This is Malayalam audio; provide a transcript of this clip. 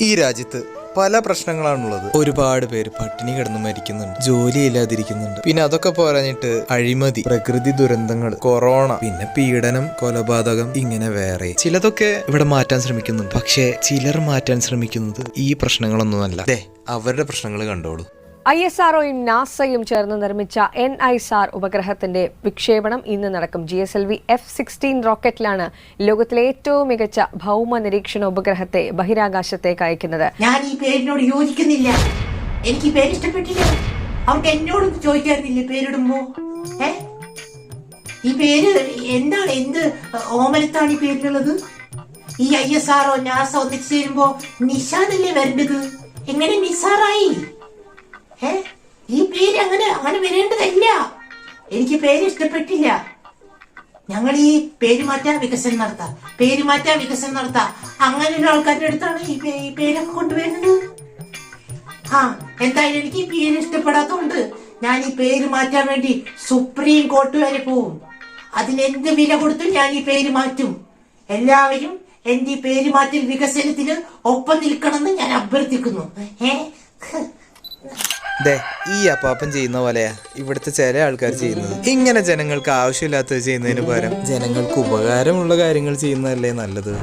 ഈ രാജ്യത്ത് പല പ്രശ്നങ്ങളാണുള്ളത്. ഒരുപാട് പേര് പട്ടിണി കിടന്ന് മരിക്കുന്നുണ്ട്. ജോലി ഇല്ലാതിരിക്കുന്നുണ്ട്. പിന്നെ അതൊക്കെ പറഞ്ഞിട്ട് അഴിമതി പ്രകൃതി ദുരന്തങ്ങൾ കൊറോണ പിന്നെ പീഡനം കൊലപാതകം ഇങ്ങനെ വേറെ. ചിലതൊക്കെ ഇവിടെ മാറ്റാൻ ശ്രമിക്കുന്നുണ്ട്. പക്ഷേ ചിലർ മാറ്റാൻ ശ്രമിക്കുന്നത് ഈ പ്രശ്നങ്ങളൊന്നുമല്ല അതെ അവരുടെ പ്രശ്നങ്ങൾ കണ്ടോളൂ. ഐ എസ് ആർഒയും നാസയും ചേർന്ന് നിർമ്മിച്ച എൻ ഐ സാർ ഉപഗ്രഹത്തിന്റെ വിക്ഷേപണം ഇന്ന് നടക്കും. G S L V F sixteen റോക്കറ്റിലാണ് ലോകത്തിലെ ഏറ്റവും മികച്ച ഭൗമ നിരീക്ഷണ ഉപഗ്രഹത്തെ ബഹിരാകാശത്തേക്ക് അയക്കുന്നത്. ഞാൻ ഈ പേരിനോട് യോജിക്കുന്നില്ല. എനിക്ക് പേര് ഇഷ്ടപ്പെട്ടില്ല. അവർക്ക് എന്നോട് ചോദിക്കാറില്ലേ പേരിടുമ്പോ ഏ? ഈ പേര് എന്താണ് എന്ത് ഓമനത്താണ് ഈ പേരിലുള്ളത് ഈ ഐ എസ് ആർഒ നാസ ഒന്നിച്ചു ചേരുമ്പോ നിഷാദല്ലേ വരേണ്ടത്? എങ്ങനെ നിസാറായി ഏ? ഈ പേര് അങ്ങനെ അങ്ങനെ വരേണ്ടതല്ല. എനിക്ക് പേര് ഇഷ്ടപ്പെട്ടില്ല. ഞങ്ങൾ ഈ പേരുമാറ്റ വികസനം നടത്താം. പേരുമാറ്റ വികസനം നടത്താം. അങ്ങനെയുള്ള ആൾക്കാരുടെ അടുത്താണ് ഈ പേരൊക്കെ കൊണ്ടുവരുന്നത്. ആ എന്തായാലും എനിക്ക് ഈ പേര് ഇഷ്ടപ്പെടാത്തതുകൊണ്ട് ഞാൻ ഈ പേര് മാറ്റാൻ വേണ്ടി സുപ്രീം കോർട്ട് വരെ പോവും. അതിനെന്ത് വില കൊടുത്തും ഞാൻ ഈ പേര് മാറ്റും. എല്ലാവരും എന്റെ ഈ പേര് മാറ്റൽ വികസനത്തിന് ഒപ്പം നിൽക്കണമെന്ന് ഞാൻ അഭ്യർത്ഥിക്കുന്നു. ഏ? ദേ ഈ അപ്പാപ്പൻ ചെയ്യുന്ന പോലെയാ ഇവിടുത്തെ ചില ആൾക്കാർ ചെയ്യുന്നത്. ഇങ്ങനെ ജനങ്ങൾക്ക് ആവശ്യമില്ലാത്തത് ചെയ്യുന്നതിന് പകരം ജനങ്ങൾക്ക് ഉപകാരമുള്ള കാര്യങ്ങൾ ചെയ്യുന്നതല്ലേ നല്ലത്?